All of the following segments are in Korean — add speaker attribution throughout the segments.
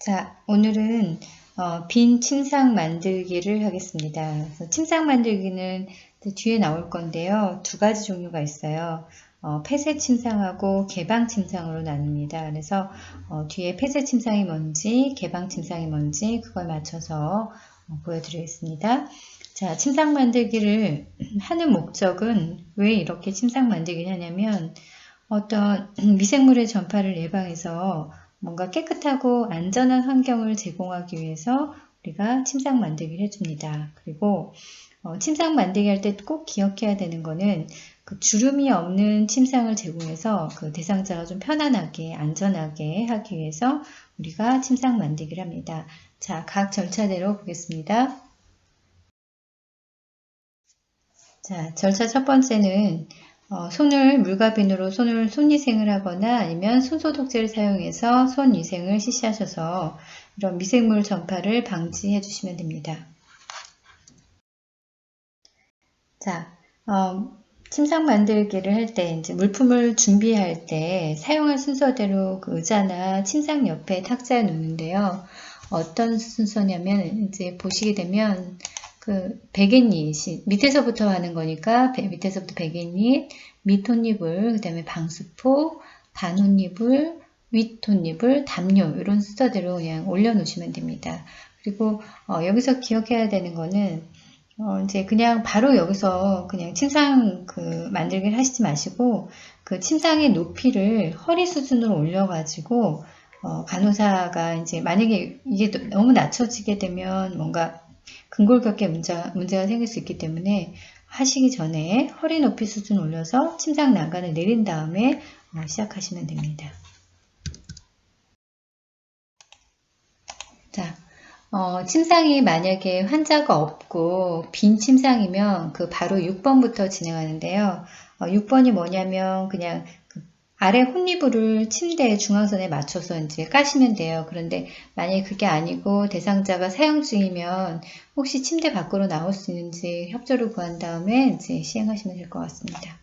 Speaker 1: 자, 오늘은 어, 빈 침상 만들기를 하겠습니다. 침상 만들기는 뒤에 나올 건데요. 두 가지 종류가 있어요. 어, 폐쇄 침상하고 개방 침상으로 나눕니다. 그래서 어, 뒤에 폐쇄 침상이 뭔지 개방 침상이 뭔지 그걸 맞춰서 어, 보여드리겠습니다. 자, 침상 만들기를 하는 목적은 왜 이렇게 침상 만들기를 하냐면 어떤 미생물의 전파를 예방해서 뭔가 깨끗하고 안전한 환경을 제공하기 위해서 우리가 침상 만들기를 해줍니다. 그리고 어, 침상 만들기 할 때 꼭 기억해야 되는 거는 그 주름이 없는 침상을 제공해서 그 대상자가 좀 편안하게 안전하게 하기 위해서 우리가 침상 만들기를 합니다. 자, 각 절차대로 보겠습니다. 자, 절차 첫 번째는 어, 손을 물과비누로 손을 손위생을 하거나 아니면 손소독제를 사용해서 손위생을 실시하셔서 이런 미생물 전파를 방지해 주시면 됩니다. 자, 어, 침상 만들기를 할 때 이제 물품을 준비할 때 사용할 순서대로 그 의자나 침상 옆에 탁자에 놓는데요. 어떤 순서냐면 이제 보시게 되면 그 베갯잎이 밑에서부터 하는 거니까 밑에서부터 베갯잎, 밑톤잎을 그다음에 방수포, 반혼잎을 윗톤잎을 담요 이런 순서대로 그냥 올려놓으시면 됩니다. 그리고 어, 여기서 기억해야 되는 거는 어, 이제 그냥 바로 여기서 그냥 침상 그 만들기를 하시지 마시고 그 침상의 높이를 허리 수준으로 올려가지고 어, 간호사가 이제 만약에 이게 너무 낮춰지게 되면 뭔가 근골격계 문제가, 생길 수 있기 때문에 하시기 전에 허리 높이 수준 올려서 침상 난간을 내린 다음에 어, 시작하시면 됩니다. 자, 어, 침상이 만약에 환자가 없고 빈 침상이면 그 바로 6번부터 진행하는데요. 어, 6번이 뭐냐면 그냥 아래 혼니부를 침대 중앙선에 맞춰서 이제 까시면 돼요. 그런데 만약에 그게 아니고 대상자가 사용 중이면 혹시 침대 밖으로 나올 수 있는지 협조를 구한 다음에 이제 시행하시면 될 것 같습니다.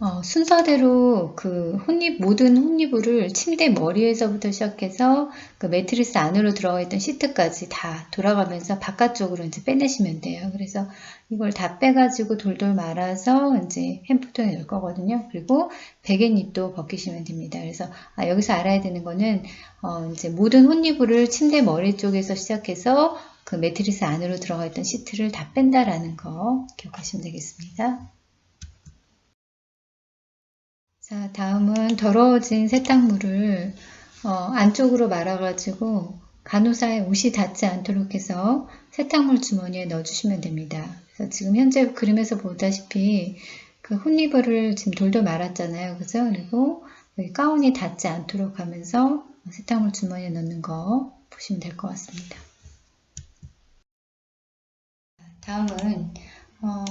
Speaker 1: 어, 순서대로 그 혼입, 모든 혼입부를 침대 머리에서부터 시작해서 그 매트리스 안으로 들어가 있던 시트까지 다 돌아가면서 바깥쪽으로 이제 빼내시면 돼요. 그래서 이걸 다 빼가지고 돌돌 말아서 이제 햄프통에 넣을 거거든요. 그리고 베갯잎도 벗기시면 됩니다. 그래서 아, 여기서 알아야 되는 거는 어, 이제 모든 혼입부를 침대 머리 쪽에서 시작해서 그 매트리스 안으로 들어가 있던 시트를 다 뺀다라는 거 기억하시면 되겠습니다. 자, 다음은 더러워진 세탁물을 어, 안쪽으로 말아가지고 간호사의 옷이 닿지 않도록 해서 세탁물 주머니에 넣어주시면 됩니다. 그래서 지금 현재 그림에서 보다시피 그 혼리버를 지금 돌돌 말았잖아요. 그죠? 그리고 여기 가운이 닿지 않도록 하면서 세탁물 주머니에 넣는 거 보시면 될 것 같습니다. 다음은 어,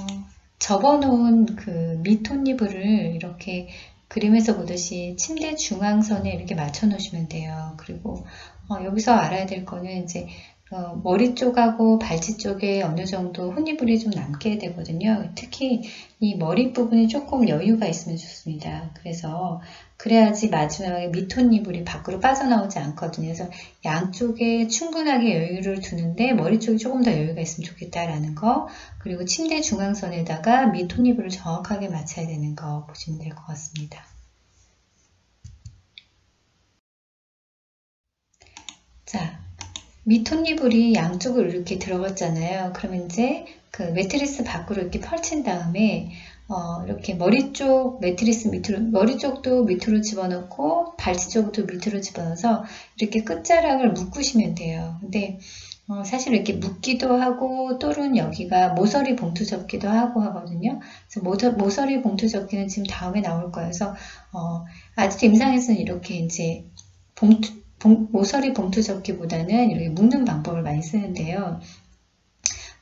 Speaker 1: 접어놓은 그 밑혼리브를 이렇게 그림에서 보듯이 침대 중앙선에 이렇게 맞춰 놓으시면 돼요. 그리고 어, 여기서 알아야 될 거는 이제 어, 머리 쪽하고 발치 쪽에 어느 정도 혼이불이 좀 남게 되거든요. 특히 이 머리 부분이 조금 여유가 있으면 좋습니다. 그래서 그래야지 마지막에 밑혼이불이 밖으로 빠져나오지 않거든요. 그래서 양쪽에 충분하게 여유를 두는데 머리 쪽이 조금 더 여유가 있으면 좋겠다라는 거 그리고 침대 중앙선에다가 밑혼이불을 정확하게 맞춰야 되는 거 보시면 될 것 같습니다. 자, 밑톱니불이 양쪽으로 이렇게 들어갔잖아요. 그러면 이제 그 매트리스 밖으로 이렇게 펼친 다음에 어, 이렇게 머리 쪽 매트리스 밑으로 머리 쪽도 밑으로 집어넣고 발치 쪽도 밑으로 집어넣어서 이렇게 끝자락을 묶으시면 돼요. 근데 어, 사실 이렇게 묶기도 하고 또는 여기가 모서리 봉투 접기도 하고 하거든요. 그래서 모 서, 리 봉투 접기는 지금 다음에 나올 거여서 어, 아직 임상에서는 이렇게 이제 봉투 모서리 봉투 접기보다는 이렇게 묶는 방법을 많이 쓰는데요.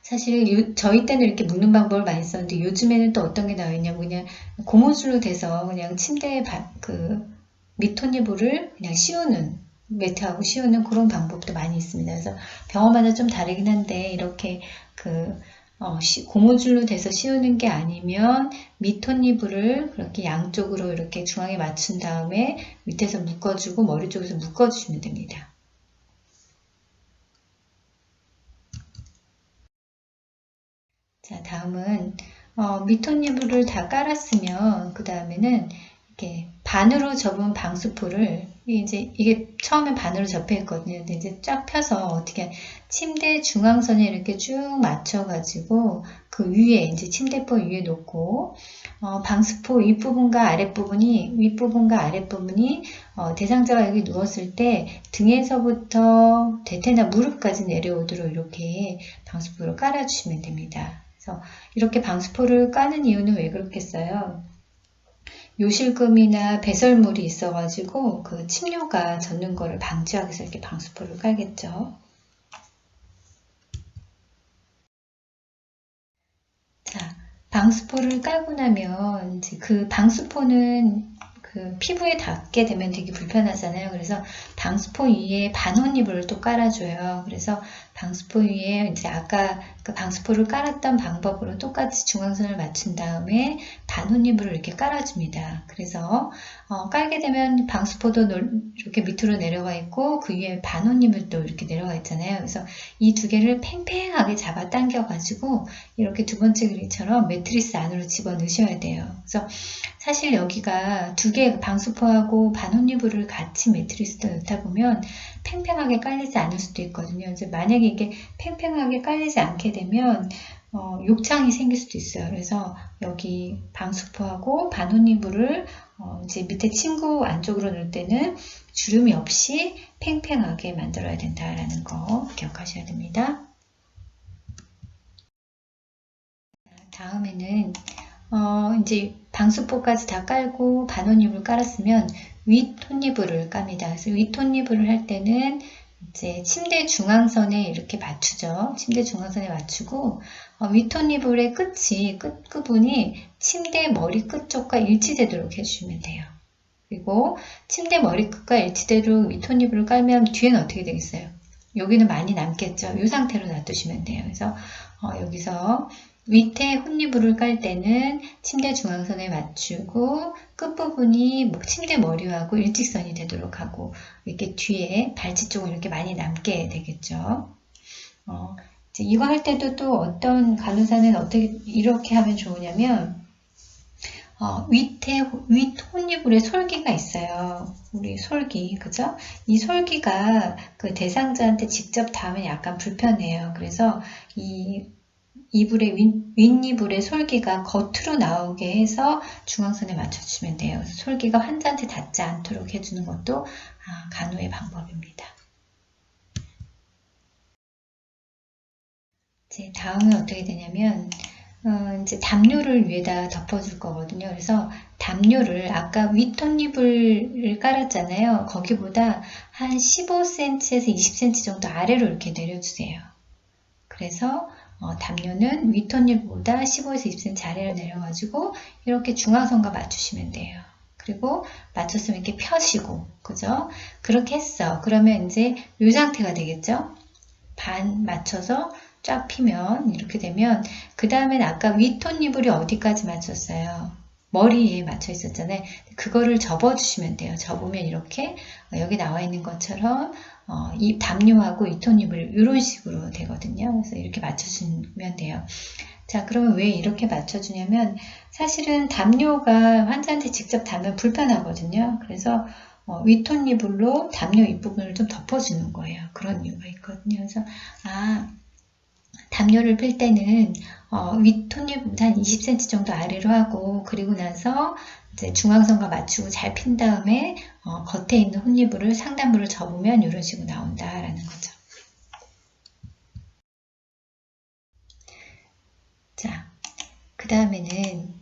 Speaker 1: 사실 요, 저희 때는 이렇게 묶는 방법을 많이 썼는데 요즘에는 또 어떤 게 나와 있냐면 그냥 고무줄로 돼서 그냥 침대에 바, 그 밑톤이불을 그냥 씌우는 매트하고 씌우는 그런 방법도 많이 있습니다. 그래서 병원마다 좀 다르긴 한데 이렇게 그 어, 시- 고무줄로 돼서 씌우는 게 아니면 밑톱니브를 그렇게 양쪽으로 이렇게 중앙에 맞춘 다음에 밑에서 묶어주고 머리 쪽에서 묶어주시면 됩니다. 자, 다음은 어, 밑톱니브를 다 깔았으면 그 다음에는 이렇게 반으로 접은 방수포를 이제 이게 처음에 반으로 접혀 있거든요. 근데 이제 쫙 펴서 어떻게 침대 중앙선에 이렇게 쭉 맞춰가지고 그 위에 이제 침대포 위에 놓고 어, 방수포 윗부분과 아랫부분이 윗부분과 아랫부분이 어, 대상자가 여기 누웠을 때 등에서부터 대퇴나 무릎까지 내려오도록 이렇게 방수포를 깔아주시면 됩니다. 그래서 이렇게 방수포를 까는 이유는 왜 그렇겠어요? 요실금이나 배설물이 있어가지고 그 침료가 젖는 거를 방지하기 위해서 이렇게 방수포를 깔겠죠. 자, 방수포를 깔고 나면 이제 그 방수포는 그 피부에 닿게 되면 되게 불편하잖아요. 그래서 방수포 위에 반옷잎을 또 깔아줘요. 그래서 방수포 위에 이제 아까 그 방수포를 깔았던 방법으로 똑같이 중앙선을 맞춘 다음에 반옷잎을 이렇게 깔아줍니다. 그래서 어, 깔게 되면 방수포도 이렇게 밑으로 내려가 있고 그 위에 반옷잎을 또 이렇게 내려가 있잖아요. 그래서 이 두 개를 팽팽하게 잡아 당겨 가지고 이렇게 두 번째 그림처럼 매트리스 안으로 집어 넣으셔야 돼요. 그래서 사실 여기가 두 개 방수포하고 반옷잎을 같이 매트리스도 넣다 보면 팽팽하게 깔리지 않을 수도 있거든요. 이제 만약에 이게 팽팽하게 깔리지 않게 되면 어, 욕창이 생길 수도 있어요. 그래서 여기 방수포하고 반옷이불을 어, 이제 밑에 침구 안쪽으로 넣을 때는 주름이 없이 팽팽하게 만들어야 된다라는 거 기억하셔야 됩니다. 다음에는 어, 이제 방수포까지 다 깔고 반옷이불 깔았으면 윗 톱니브를 깝니다. 그래서 윗 톱니브를 할 때는 이제 침대 중앙선에 이렇게 맞추죠. 침대 중앙선에 맞추고 어, 윗톱니블의 끝이 끝 부분이 침대 머리 끝 쪽과 일치되도록 해주시면 돼요. 그리고 침대 머리 끝과 일치되도록 윗톱니블을 깔면 뒤에는 어떻게 되겠어요? 여기는 많이 남겠죠. 이 상태로 놔두시면 돼요. 그래서 어, 여기서 밑에 혼니불을 깔 때는 침대 중앙선에 맞추고 끝부분이 뭐 침대 머리하고 일직선이 되도록 하고 이렇게 뒤에 발치 쪽을 이렇게 많이 남게 되겠죠. 어, 이거 할 때도 또 어떤 간호사는 어떻게 이렇게 하면 좋으냐면 어, 밑에 윗 혼니불에 솔기가 있어요. 우리 솔기 그죠? 이 솔기가 그 대상자한테 직접 닿으면 약간 불편해요. 그래서 이 이불의 윗, 윗이불의 솔기가 겉으로 나오게 해서 중앙선에 맞춰주시면 돼요. 솔기가 환자한테 닿지 않도록 해주는 것도 아, 간호의 방법입니다. 이제 다음은 어떻게 되냐면 어, 이제 담요를 위에다 덮어줄 거거든요. 그래서 담요를 아까 윗톱니을 깔았잖아요. 거기보다 한 15cm에서 20cm 정도 아래로 이렇게 내려주세요. 그래서 어, 담요는 윗톱니보다 15에서 20cm 아래로 내려가지고 이렇게 중앙선과 맞추시면 돼요. 그리고 맞췄으면 이렇게 펴시고, 그죠? 그렇게 했어. 그러면 이제 이 상태가 되겠죠? 반 맞춰서 쫙 피면 이렇게 되면 그 다음엔 아까 윗톱니블이 어디까지 맞췄어요? 머리에 맞춰 있었잖아요. 그거를 접어주시면 돼요. 접으면 이렇게 여기 나와 있는 것처럼 어, 이 담요하고 이 톤입을 이런 식으로 되거든요. 그래서 이렇게 맞춰주면 돼요. 자, 그러면 왜 이렇게 맞춰주냐면 사실은 담요가 환자한테 직접 닿으면 불편하거든요. 그래서 어, 윗톤니블로 담요 윗부분을 좀 덮어주는 거예요. 그런 이유가 있거든요. 그래서 아 담요를 필 때는 어, 윗톤니보다 한 20cm 정도 아래로 하고 그리고 나서 중앙선과 맞추고 잘 핀 다음에 어, 겉에 있는 혼니부를 상단부를 접으면 이런 식으로 나온다라는 거죠. 자, 그 다음에는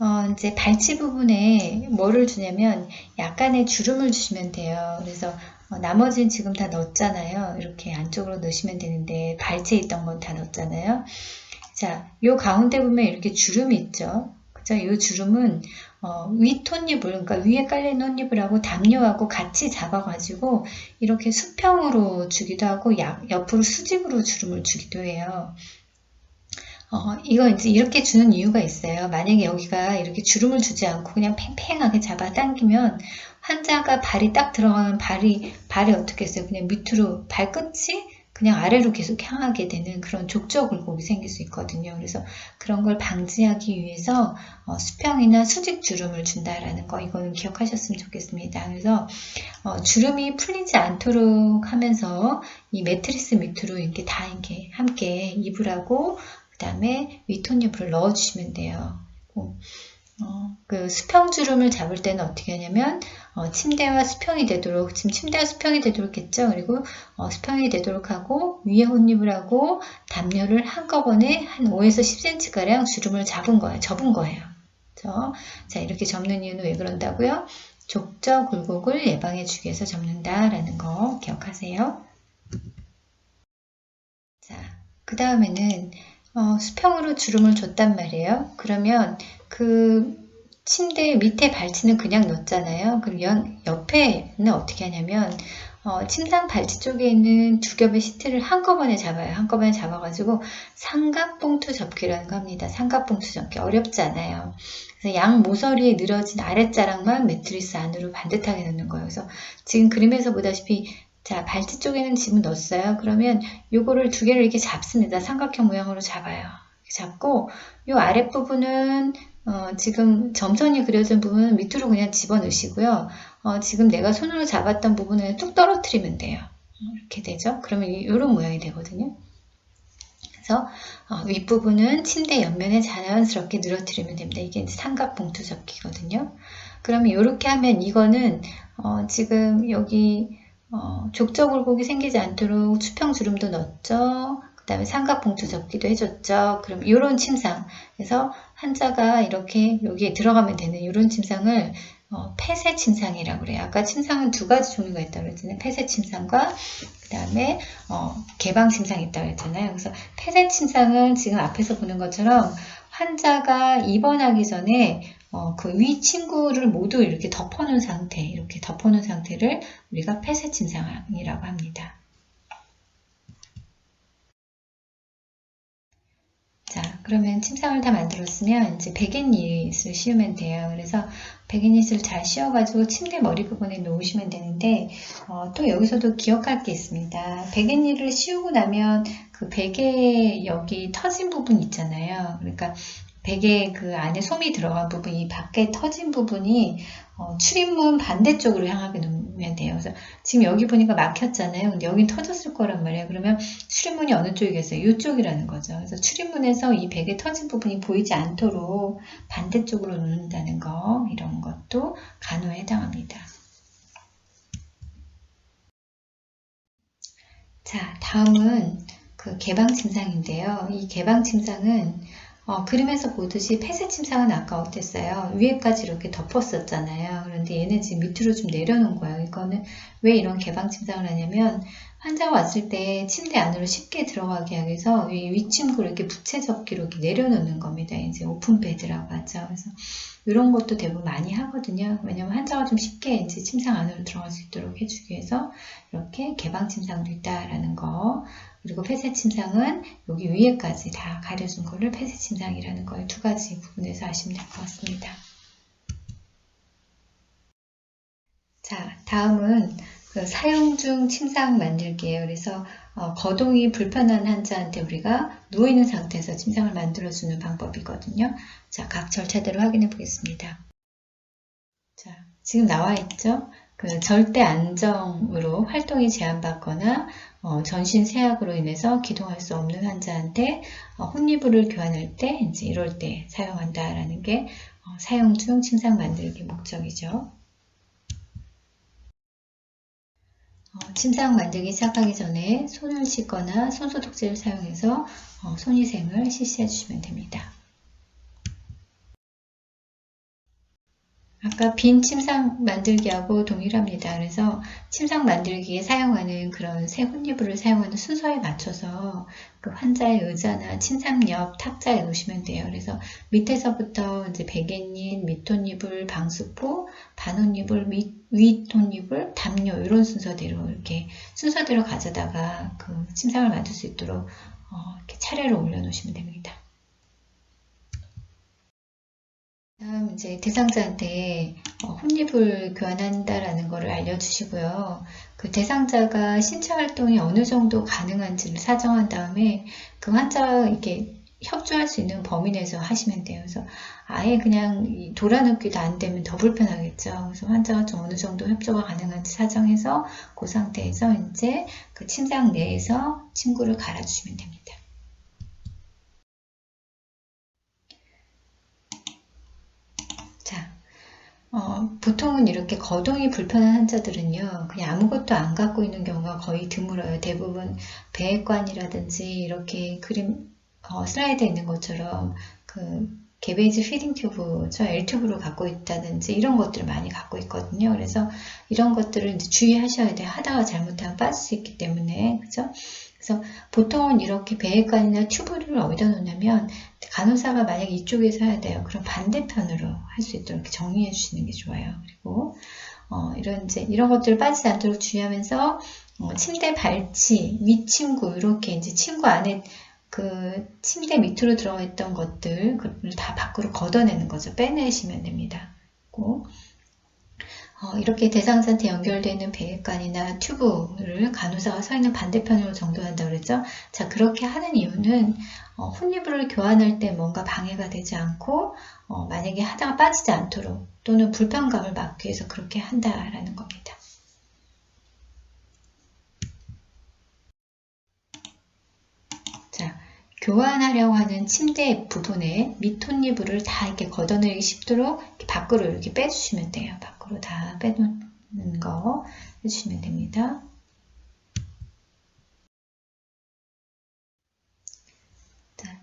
Speaker 1: 어, 이제 발치 부분에 뭐를 주냐면 약간의 주름을 주시면 돼요. 그래서 어, 나머지는 지금 다 넣었잖아요. 이렇게 안쪽으로 넣으시면 되는데 발치에 있던 건 다 넣었잖아요. 자, 요 가운데 보면 이렇게 주름이 있죠. 그죠? 이 주름은 어, 윗톱잎을 그러니까 위에 깔린 톱잎을하고 담요하고 같이 잡아가지고 이렇게 수평으로 주기도 하고 옆으로 수직으로 주름을 주기도 해요. 어, 이거 이제 이렇게 주는 이유가 있어요. 만약에 여기가 이렇게 주름을 주지 않고 그냥 팽팽하게 잡아 당기면 환자가 발이 딱 들어가면 발이, 발이 어떻게 했어요? 그냥 밑으로 발끝이 그냥 아래로 계속 향하게 되는 그런 족저 굴곡이 생길 수 있거든요. 그래서 그런 걸 방지하기 위해서 어, 수평이나 수직 주름을 준다라는 거 이거는 기억하셨으면 좋겠습니다. 그래서 어, 주름이 풀리지 않도록 하면서 이 매트리스 밑으로 이렇게 다 이렇게 함께 이불하고 그 다음에 위톤잎을 넣어주시면 돼요. 어, 그 수평 주름을 잡을 때는 어떻게 하냐면 어, 침대와 수평이 되도록 지금 침대와 수평이 되도록 했죠. 그리고 어, 수평이 되도록 하고 위에 혼입을 하고 담요를 한꺼번에 한 5에서 10cm 가량 주름을 잡은 거예요. 접은 거예요. 그렇죠? 자 이렇게 접는 이유는 왜 그런다고요? 족저 굴곡을 예방해 주기 위해서 접는다라는 거 기억하세요. 자, 그 다음에는 어, 수평으로 주름을 줬단 말이에요. 그러면 그 침대 밑에 발치는 그냥 넣잖아요. 그리고 옆에는 어떻게 하냐면 어, 침상 발치 쪽에 있는 두 겹의 시트를 한꺼번에 잡아요. 한꺼번에 잡아가지고 삼각봉투 접기라는 거 합니다. 삼각봉투 접기 어렵지 않아요. 그래서 양 모서리에 늘어진 아랫자락만 매트리스 안으로 반듯하게 넣는 거예요. 그래서 지금 그림에서 보다시피 자 발치 쪽에는 지금 넣었어요. 그러면 요거를 두 개를 이렇게 잡습니다. 삼각형 모양으로 잡아요. 잡고 요 아랫부분은 어, 지금 점선이 그려진 부분은 밑으로 그냥 집어넣으시고요. 어, 지금 내가 손으로 잡았던 부분을 뚝 떨어뜨리면 돼요. 이렇게 되죠. 그러면 이런 모양이 되거든요. 그래서 어, 윗부분은 침대 옆면에 자연스럽게 늘어뜨리면 됩니다. 이게 삼각 봉투 접기거든요. 그러면 이렇게 하면 이거는 어, 지금 여기 어, 족저 굴곡이 생기지 않도록 수평 주름도 넣었죠. 그 다음에 삼각봉투 접기도 해줬죠. 그럼 이런 침상 그래서 환자가 이렇게 여기에 들어가면 되는 이런 침상을 어, 폐쇄 침상이라고 그래요. 아까 침상은 두 가지 종류가 있다고 그랬잖아요. 폐쇄 침상과 그 다음에 어, 개방 침상이 있다고 했잖아요. 그래서 폐쇄 침상은 지금 앞에서 보는 것처럼 환자가 입원하기 전에 어, 그 위 친구를 모두 이렇게 덮어놓은 상태, 이렇게 덮어놓은 상태를 우리가 폐쇄 침상이라고 합니다. 자, 그러면 침상을 다 만들었으면 이제 베갯닛을 씌우면 돼요. 그래서 베갯닛을 잘 씌워가지고 침대 머리 부분에 놓으시면 되는데 어, 또 여기서도 기억할 게 있습니다. 베갯닛을 씌우고 나면 그 베개 여기 터진 부분 있잖아요. 그러니까 베개 그 안에 솜이 들어간 부분 이 밖에 터진 부분이 어, 출입문 반대쪽으로 향하게 놓으면 돼요. 그래서 지금 여기 보니까 막혔잖아요. 근데 여긴 터졌을 거란 말이에요. 그러면 출입문이 어느 쪽이겠어요? 이쪽이라는 거죠. 그래서 출입문에서 이 베개 터진 부분이 보이지 않도록 반대쪽으로 놓는다는 거 이런 것도 간호에 해당합니다. 자, 다음은 그 개방 침상인데요. 이 개방 침상은 어, 그림에서 보듯이 폐쇄 침상은 아까 어땠어요? 위에까지 이렇게 덮었었잖아요. 그런데 얘는 지금 밑으로 좀 내려놓은 거예요. 이거는 왜 이런 개방 침상을 하냐면 환자가 왔을 때 침대 안으로 쉽게 들어가게 하기 위해서 위, 위침구를 이렇게 부채 접기로 이렇게 내려놓는 겁니다. 이제 오픈 베드라고 하죠. 그래서 이런 것도 대부분 많이 하거든요. 왜냐면 환자가 좀 쉽게 이제 침상 안으로 들어갈 수 있도록 해주기 위해서 이렇게 개방 침상도 있다라는 거. 그리고 폐쇄 침상은 여기 위에까지 다 가려준 거를 폐쇄 침상이라는 걸두 가지 부분에서 아시면 될 것 같습니다. 자, 다음은 그 사용 중 침상 만들기예요. 그래서 어, 거동이 불편한 환자한테 우리가 누워있는 상태에서 침상을 만들어주는 방법이거든요. 자, 각 절차대로 확인해 보겠습니다. 자, 지금 나와 있죠? 그 절대 안정으로 활동이 제한받거나 어, 전신 세약으로 인해서 기동할 수 없는 환자한테 어, 혼이불을 교환할 때 이제 이럴 때 사용한다라는 게 어, 사용 중 침상 만들기 목적이죠. 어, 침상 만들기 시작하기 전에 손을 씻거나 손소독제를 사용해서 어, 손위생을 실시해 주시면 됩니다. 아까 빈 침상 만들기하고 동일합니다. 그래서 침상 만들기에 사용하는 그런 새 혼이불을 사용하는 순서에 맞춰서 그 환자의 의자나 침상 옆 탁자에 놓으시면 돼요. 그래서 밑에서부터 이제 베갯잎, 밑혼이불, 방수포, 반혼이불, 윗혼이불, 담요 이런 순서대로 이렇게 순서대로 가져다가 그 침상을 만들 수 있도록 어, 이렇게 차례로 올려놓으시면 됩니다. 다음 이제 대상자한테 어, 혼입을 교환한다라는 것을 알려주시고요. 그 대상자가 신체 활동이 어느 정도 가능한지를 사정한 다음에 그 환자가 이렇게 협조할 수 있는 범위 내에서 하시면 돼요. 그래서 아예 그냥 돌아눕기도 안 되면 더 불편하겠죠. 그래서 환자가 좀 어느 정도 협조가 가능한지 사정해서 그 상태에서 이제 그 침상 내에서 침구를 갈아주시면 됩니다. 자, 어, 보통은 이렇게 거동이 불편한 환자들은요, 그냥 아무것도 안 갖고 있는 경우가 거의 드물어요. 대부분 배액관이라든지 이렇게 그림 어, 슬라이드에 있는 것처럼 그 개베이지 피딩 튜브죠. L튜브를 갖고 있다든지 이런 것들을 많이 갖고 있거든요. 그래서 이런 것들을 주의하셔야 돼요. 하다가 잘못하면 빠질 수 있기 때문에. 그죠? 그래서 보통은 이렇게 배액관이나 튜브를 어디다 놓냐면 간호사가 만약에 이쪽에서 해야 돼요. 그럼 반대편으로 할 수 있도록 정리해 주시는 게 좋아요. 그리고 어, 이런 이제 이런 것들을 빠지지 않도록 주의하면서 어, 침대 발치, 윗침구 이렇게 이제 침구 안에 그 침대 밑으로 들어가 있던 것들 그걸 다 밖으로 걷어내는 거죠. 빼내시면 됩니다. 고 어, 이렇게 대상자한테 연결되는 배액관이나 튜브를 간호사가 서 있는 반대편으로 정돈한다고 그랬죠. 자, 그렇게 하는 이유는 어, 혼입을 교환할 때 뭔가 방해가 되지 않고 어, 만약에 하다가 빠지지 않도록 또는 불편감을 막기 위해서 그렇게 한다라는 겁니다. 자, 교환하려고 하는 침대 부분에 밑혼이불을 다 이렇게 걷어내기 쉽도록 이렇게 밖으로 이렇게 빼주시면 돼요. 밖으로 다 빼놓는 거 해주시면 됩니다. 자,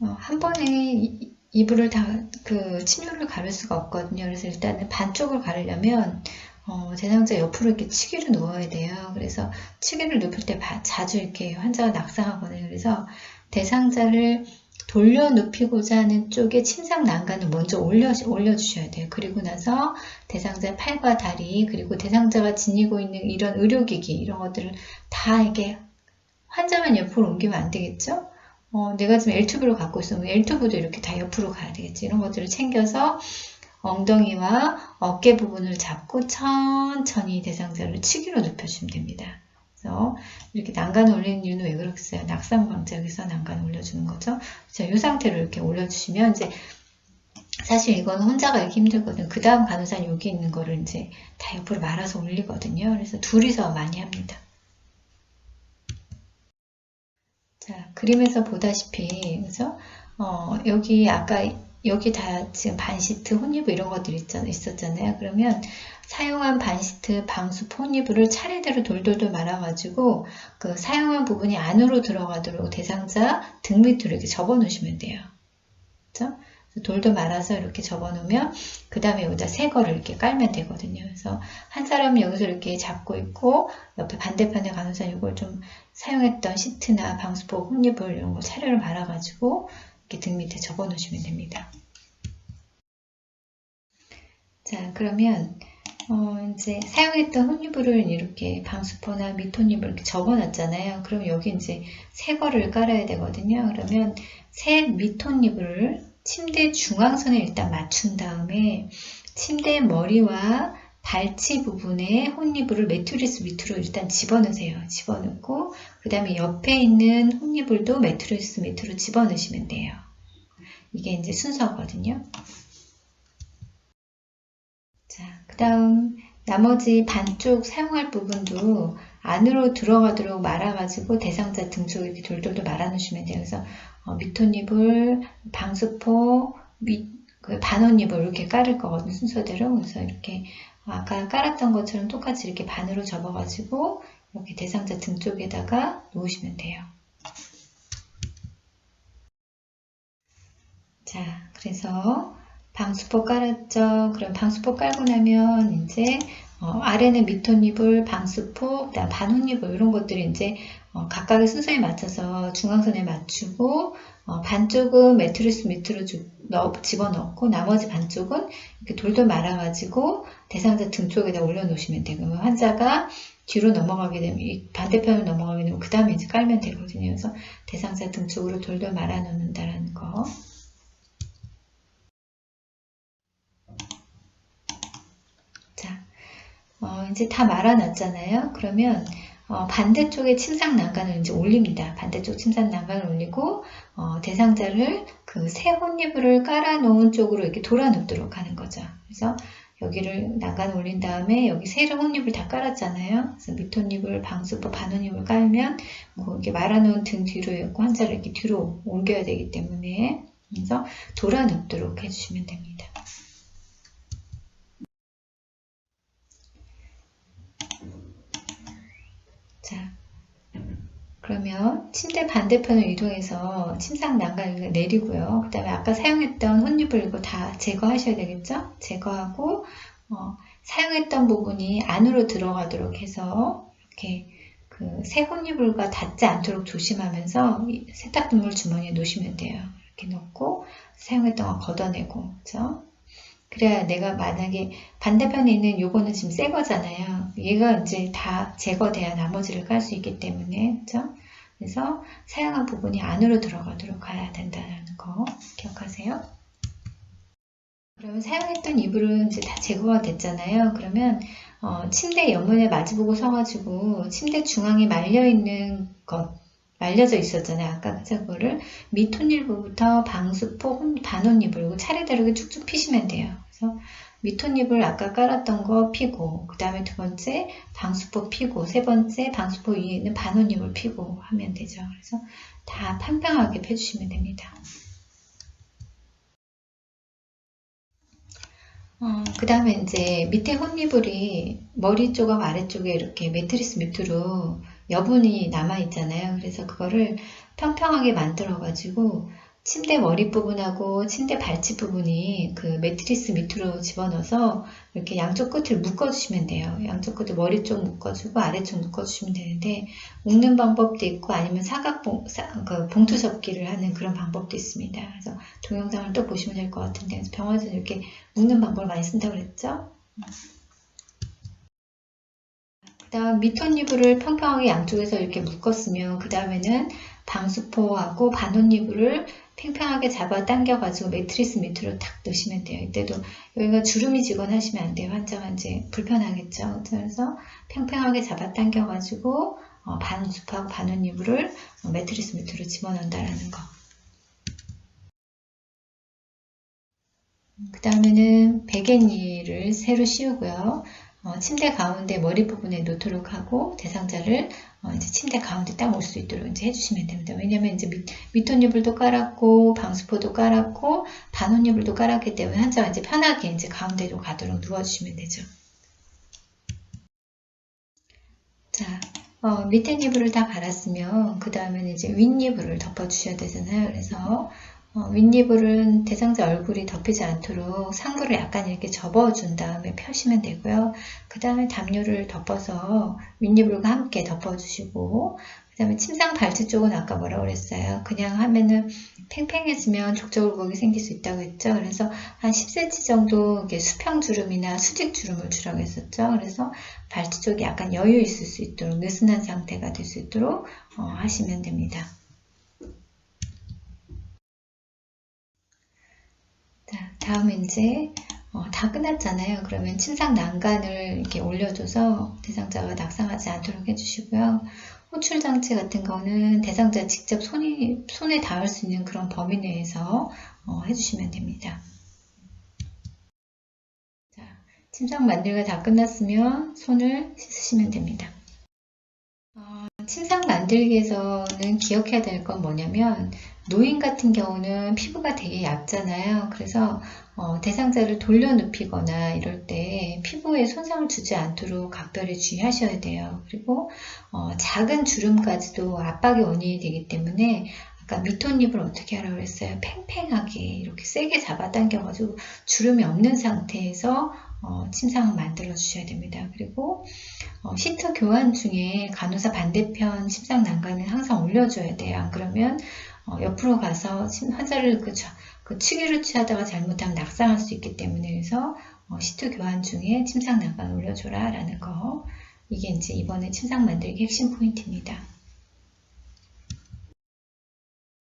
Speaker 1: 어, 한 번에 이불을 다 그 침류를 가를 수가 없거든요. 그래서 일단은 반쪽을 가르려면 어, 대상자 옆으로 이렇게 치기를 놓아야 돼요. 그래서 치기를 눕힐 때 자주 이렇게 환자가 낙상하거든요. 그래서 대상자를 돌려 눕히고자 하는 쪽에 침상 난간을 먼저 올려, 올려주셔야 돼요. 그리고 나서 대상자 팔과 다리, 그리고 대상자가 지니고 있는 이런 의료기기, 이런 것들을 다 이게 환자만 옆으로 옮기면 안 되겠죠? 어, 내가 지금 L튜브를 갖고 있으면 L튜브도 이렇게 다 옆으로 가야 되겠지. 이런 것들을 챙겨서 엉덩이와 어깨 부분을 잡고 천천히 대상자를 치기로 눕혀주시면 됩니다. 그래서 이렇게 난간 올리는 이유는 왜 그렇겠어요? 낙상 방지하기 위해서 난간 올려주는 거죠. 자, 이 상태로 이렇게 올려주시면 이제 사실 이거는 혼자 가기 힘들거든요. 그 다음 간호사는 여기 있는 거를 이제 다 옆으로 말아서 올리거든요. 그래서 둘이서 많이 합니다. 자, 그림에서 보다시피, 그래서 어, 여기 아까 여기 다 지금 반시트, 혼입부 이런 것들이 있었잖아요. 그러면 사용한 반시트, 방수, 폰이불을 차례대로 돌돌돌 말아가지고 그 사용한 부분이 안으로 들어가도록 대상자 등 밑으로 이렇게 접어 놓으시면 돼요. 그렇죠? 돌도 말아서 이렇게 접어 놓으면 그 다음에 여기다 새 거를 이렇게 깔면 되거든요. 그래서 한 사람이 여기서 이렇게 잡고 있고 옆에 반대편에 간호사 이걸 좀 사용했던 시트나 방수포, 혼이불 이런 거 차례로 말아가지고 이렇게 등 밑에 접어 놓으시면 됩니다. 자 그러면 어, 이제 사용했던 혼유불을 이렇게 방수포나 밑혼유불 이렇게 접어놨잖아요. 그럼 여기 이제 새 거를 깔아야 되거든요. 그러면 새 밑혼유불을 침대 중앙선에 일단 맞춘 다음에 침대 머리와 발치 부분에 혼이불을 매트리스 밑으로 일단 집어넣으세요. 집어넣고 그 다음에 옆에 있는 혼이불도 매트리스 밑으로 집어넣으시면 돼요. 이게 이제 순서거든요. 자, 그 다음 나머지 반쪽 사용할 부분도 안으로 들어가도록 말아가지고 대상자 등쪽 이렇게 돌돌돌 말아놓으시면 돼요. 그래서 어, 밑혼이불, 방수포, 밑, 그 반혼이불 이렇게 깔을 거거든요. 순서대로. 그래서 이렇게 아까 깔았던 것처럼 똑같이 이렇게 반으로 접어가지고 이렇게 대상자 등 쪽에다가 놓으시면 돼요. 자, 그래서 방수포 깔았죠. 그럼 방수포 깔고 나면 이제 어, 아래는 밑혼이불, 방수포, 그다음 반혼이불 이런 것들이 이제 어, 각각의 순서에 맞춰서 중앙선에 맞추고 어, 반쪽은 매트리스 밑으로 주, 넣, 집어넣고 나머지 반쪽은 이렇게 돌돌 말아가지고 대상자 등 쪽에다 올려놓으시면 되고 환자가 뒤로 넘어가게 되면 반대편으로 넘어가게 되면 그 다음에 이제 깔면 되거든요. 그래서 대상자 등 쪽으로 돌돌 말아놓는다라는 거. 자, 어, 이제 다 말아놨잖아요. 그러면 어, 반대쪽에 침상 난간을 이제 올립니다. 반대쪽 침상 난간을 올리고 어, 대상자를 그 새 혼이불을 깔아놓은 쪽으로 이렇게 돌아눕도록 하는 거죠. 그래서 여기를 난간 올린 다음에 여기 새 혼잎을 다 깔았잖아요. 그래서 밑혼잎을 방수포 반혼잎을 깔면 뭐 이렇게 말아놓은 등 뒤로 있고 한자를 이렇게 뒤로 옮겨야 되기 때문에 그래서 돌아눕도록 해주시면 됩니다. 자, 그러면 침대 반대편을 이동해서 침상 난간을 내리고요. 그 다음에 아까 사용했던 혼잎을 이거 다 제거하셔야 되겠죠? 제거하고 어, 사용했던 부분이 안으로 들어가도록 해서 이렇게 그 새 혼잎을과 닿지 않도록 조심하면서 세탁물 주머니에 놓으시면 돼요. 이렇게 넣고 사용했던 거 걷어내고 그죠? 그래야 내가 만약에 반대편에 있는 요거는 지금 새 거잖아요. 얘가 이제 다 제거돼야 나머지를 깔 수 있기 때문에 그죠? 그래서 사용한 부분이 안으로 들어가도록 가야 된다는 거 기억하세요. 그러면 사용했던 이불은 이제 다 제거가 됐잖아요. 그러면 어, 침대 옆면에 마주보고 서가지고 침대 중앙에 말려 있는 것 말려져 있었잖아요. 아까? 그거를 밑혼일부부터 방수포, 반혼이불 그리고 차례대로 쭉쭉 피시면 돼요. 그래서 밑혼잎을 아까 깔았던 거 피고 그 다음에 두 번째 방수포 피고 세 번째 방수포 위에 있는 반혼잎을 피고 하면 되죠. 그래서 다 평평하게 펴주시면 됩니다. 어, 그 다음에 이제 밑에 혼이불이 머리 쪽하고 아래쪽에 이렇게 매트리스 밑으로 여분이 남아 있잖아요. 그래서 그거를 평평하게 만들어 가지고 침대 머리 부분하고 침대 발치 부분이 그 매트리스 밑으로 집어넣어서 이렇게 양쪽 끝을 묶어주시면 돼요. 양쪽 끝을 머리 쪽 묶어주고 아래쪽 묶어주시면 되는데 묶는 방법도 있고 아니면 사각봉, 그 봉투 접기를 하는 그런 방법도 있습니다. 그래서 동영상을 또 보시면 될 것 같은데 병원에서 이렇게 묶는 방법을 많이 쓴다고 그랬죠? 그 다음 밑혼이불을 평평하게 양쪽에서 이렇게 묶었으면 그 다음에는 방수포하고 반혼이불을 팽팽하게 잡아 당겨 가지고 매트리스 밑으로 탁 넣으시면 돼요. 이때도 여기가 주름이 지거나 하시면 안 돼요. 환자가 이제 불편하겠죠. 그래서 팽팽하게 잡아 당겨 가지고 어, 반숲하고 반원이불을 어, 매트리스 밑으로 집어넣는다라는 거. 그 다음에는 베갯니를 새로 씌우고요. 어, 침대 가운데 머리 부분에 놓도록 하고 대상자를 어, 이제 침대 가운데 딱 올 수 있도록 이제 해주시면 됩니다. 왜냐면 이제 밑, 밑혼이불도 깔았고 방수포도 깔았고 반혼이불도 깔았기 때문에 환자가 이제 편하게 이제 가운데로 가도록 누워주시면 되죠. 자, 어, 밑에 이불을 다 갈았으면 그 다음에는 이제 윗이불을 덮어주셔야 되잖아요. 그래서 어, 윗니불은 대상자 얼굴이 덮이지 않도록 상부를 약간 이렇게 접어준 다음에 펴시면 되고요. 그 다음에 담요를 덮어서 윗니불과 함께 덮어주시고 그 다음에 침상 발치 쪽은 아까 뭐라고 그랬어요? 그냥 하면은 팽팽해지면 족저울곡이 생길 수 있다고 했죠. 그래서 한 10cm 정도 수평 주름이나 수직 주름을 주라고 했었죠. 그래서 발치 쪽이 약간 여유 있을 수 있도록 느슨한 상태가 될 수 있도록 어, 하시면 됩니다. 다음에 이제 어, 다 끝났잖아요. 그러면 침상 난간을 이렇게 올려줘서 대상자가 낙상하지 않도록 해주시고요. 호출 장치 같은 거는 대상자 직접 손이, 손에 닿을 수 있는 그런 범위 내에서 어, 해주시면 됩니다. 자, 침상 만들기가 다 끝났으면 손을 씻으시면 됩니다. 어, 침상 만들기에서는 기억해야 될 건 뭐냐면 노인 같은 경우는 피부가 되게 얇잖아요. 그래서 어, 대상자를 돌려눕히거나 이럴 때 피부에 손상을 주지 않도록 각별히 주의하셔야 돼요. 그리고 어, 작은 주름까지도 압박의 원인이 되기 때문에 아까 밑혼잎을 어떻게 하라고 그랬어요? 팽팽하게 이렇게 세게 잡아당겨가지고 주름이 없는 상태에서 어, 침상을 만들어 주셔야 됩니다. 그리고 어, 시트 교환 중에 간호사 반대편 침상 난간을 항상 올려줘야 돼요. 안 그러면 어, 옆으로 가서 환자를 그, 그 치기를 취하다가 잘못하면 낙상할 수 있기 때문에 그래서 어, 시트 교환 중에 침상 난간 올려줘라 라는 거 이게 이제 이번에 침상 만들기 핵심 포인트입니다.